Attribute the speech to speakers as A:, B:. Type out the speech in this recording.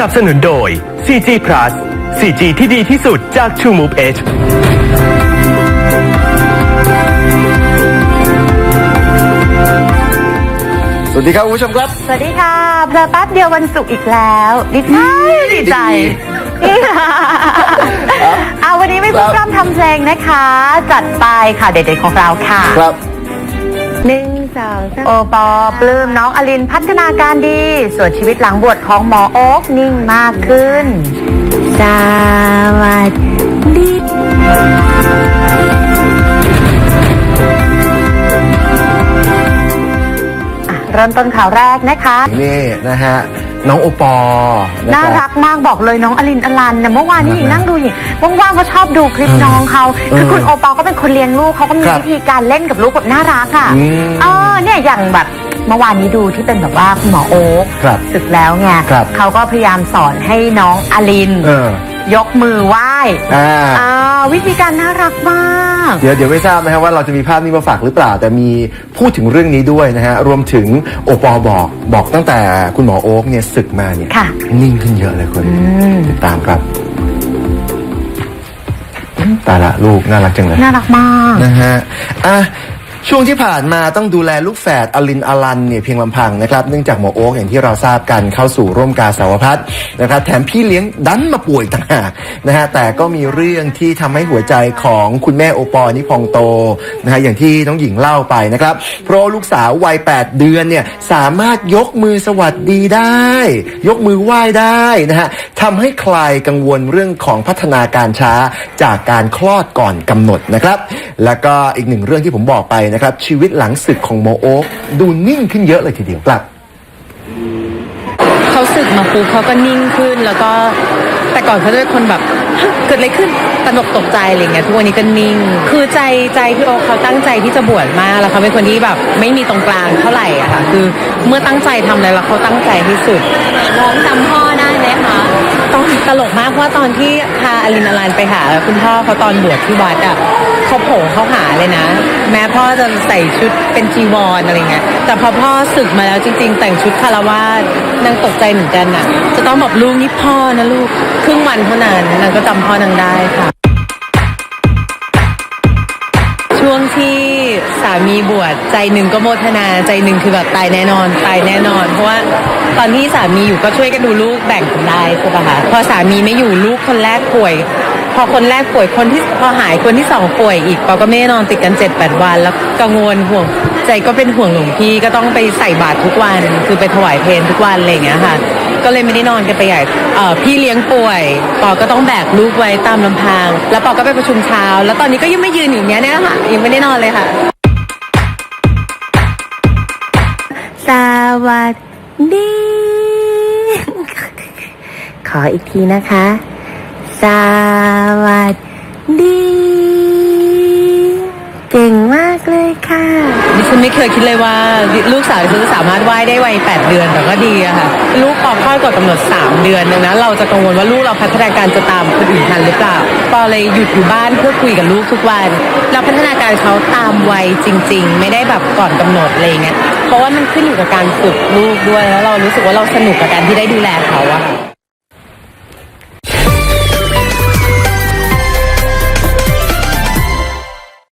A: นับสนุนโดย 4G Plus 4G ที่ดีที่สุดจาก True Move Edge
B: สวัสดีครับคุณผู้ชมครับ
C: สวัสดีค่ะเพลอแป๊บเดียววันศุกร์อีกแล้วดีใจดีใจเอาวันนี้ไม่พูด
B: ครับ
C: พร่ำทำเพลงนะคะ จัดไปค่ะเด็กๆของเราค่ะ
B: ครับ
C: หนึ่ง สองสามโอปอปลื้มน้องอลินพัฒนาการดี ส่วนชีวิตหลังบวชของหมอโอ๊กนิ่งมากขึ้น สวัสดีอะเริ่มต้นข่าวแรกนะคะ
B: นี่นะฮะ น้องโอปอล์ะ
C: น่า
B: ค
C: รับ กมากบอกเลยน้องอลินอลันนะเมื่อวานนี้หญิงนั่งดูหญิงว่างๆก็ชอบดูคลิปน้องเขาคือคุณโอปอลก็เป็นคนเลี้ยงลูกเขาก็มี
B: ครับ
C: วิธีการเล่นกับลูกแบบน่ารักอะ
B: อืม
C: เออเนี่ยอย่างแบบเมื่อวานนี้ดูที่เป็นแบบว่าคุณหมอโอ๊ค
B: ครับ
C: ศึกแล้วไง
B: ครับ
C: เขาก็พยายามสอนให้น้องอลิน
B: เออ
C: ยกมือไหว้
B: อ่า
C: อ่า วิธีการน่ารักมาก
B: เดี๋ยวเดี๋ยวไม่ทราบนะครับว่าเราจะมีภาพนี้มาฝากหรือเปล่า แต่มีพูดถึงเรื่องนี้ด้วยนะฮะรวมถึงโอปอล์บอกบอกตั้งแต่คุณหมอโอ๊กเนี่ยศึกมาเนี่ย
C: ค่ะ
B: นิ่งขึ้นเยอะเลยคนติดตามครับตายละลูกน่ารักจังเลย
C: น่ารักมาก
B: นะฮะ อะ ช่วงที่ผ่านมาต้องดูแลลูกแฝดอลินอลันเนี่ยเพียงลำพังนะครับเนื่องจากหมอโอ๊กอย่างที่เราทราบกันเข้าสู่ร่วมกาสาวพัฒนะครับแถมพี่เลี้ยงดันมาป่วยต่างหากนะฮะแต่ก็มีเรื่องที่ทำให้หัวใจของคุณแม่โอปอนี่พองโตนะฮะอย่างที่น้องหญิงเล่าไปนะครับเพราะลูกสาววัย 8 เดือนเนี่ยสามารถยกมือสวัสดีได้ ยกมือไหว้ได้นะฮะทำให้คลายกังวลเรื่องของพัฒนาการช้าจากการคลอดก่อนกำหนดนะครับแล้วก็อีกหนึ่งเรื่องที่ผมบอกไปนะครับชีวิตหลังศึกของโมโอ๊กดูนิ่งขึ้นเยอะเลยทีเดียวครับ
D: เขาสึกมาปุ๊บเขาก็นิ่งขึ้นแล้วก็แต่ก่อนเขาจะเป็นคนแบบ เกิดอะไรขึ้นตระหนกตกใจอะไรเงี้ยทุกวันนี้ก็นิ่ง คือใจใจพี่โอคเขาตั้งใจที่จะบวชมากแล้วเขาเป็นคนที่แบบไม่มีตรงกลางเท่าไหร่อะค่ะคือเมื่อตั้งใจทำอะไรแล้วเขาตั้งใจที่สุดน้องจำพ่อได้ไหมคะต้องตลกมากเพราะว่าตอนที่พาอลินอลันไปหาคุณพ่อเขาตอนบวชที่วัดอะ เขาโผล่เขาหาเลยนะ แม้พ่อจะใส่ชุดเป็นจีวรอะไรเงี้ยแต่พอพ่อศึกมาแล้วจริง ๆ แต่งชุดคารวาสนางตกใจเหมือนกันอะจะต้องบอกลูกนี่พ่อนะลูกครึ่งวันเท่านั้นนางก็จำพ่อนางได้ค่ะ ช่วงที่สามีบวชใจหนึ่งก็โมทนาใจหนึ่งคือแบบตายแน่นอนตายแน่นอน เพราะว่าตอนที่สามีอยู่ก็ช่วยกันดูลูกแบ่งกันได้ใช่ปะคะพอสามีไม่อยู่ลูกคนแรกป่วย อคนแรกป่วยคนที่พอหายคนที่สองป่วยอีกเราก็ไม่ได้นอนติดกันเจ็ดแปดวัน แล้วกังวลห่วงใจก็เป็นห่วงหลวงพี่ก็ต้องไปใส่บาตรทุกวัน คือไปถวายเพลทุกวันอะไรอย่างเงี้ยค่ะ ก็เลยไม่ได้นอนกันไปใหญ่พี่เลี้ยงป่วยปอก็ต้องแบกลูกไว้ตามลำพัง แล้วปอก็ไปประชุมเช้า แล้วตอนนี้ก็ยังไม่ยืนอยู่างเนี้ยเนี่ยค่ะยังไม่ได้นอนเลยค่ะ
C: สวัสดี ขออีกทีนะคะ สวัสดี เก่งมากเลยค่ะ
D: ดิฉันไม่เคยคิดเลยว่า ลูกสาวดิฉันจะสามารถไหว้ได้วัย8เดือนแต่ก็ดีอะค่ะ ลูกปอคลอดก่อนกำหนด 3 เดือนดังนั้นเราจะกังวลว่าลูกเราพัฒนาการจะตามคนอื่นทันหรือเปล่าปอเลยหยุดอยู่บ้านเพื่อคุยกับลูกทุกวันแล้วพัฒนาการเขาตามวัยจริง ๆ ไม่ได้แบบก่อนกำหนดอะไรเงี้ยเพราะว่ามันขึ้นอยู่กับการฝึกลูกด้วยแล้วเรารู้สึกว่าเราสนุกกับการที่ได้ดูแลเขาอะค่ะ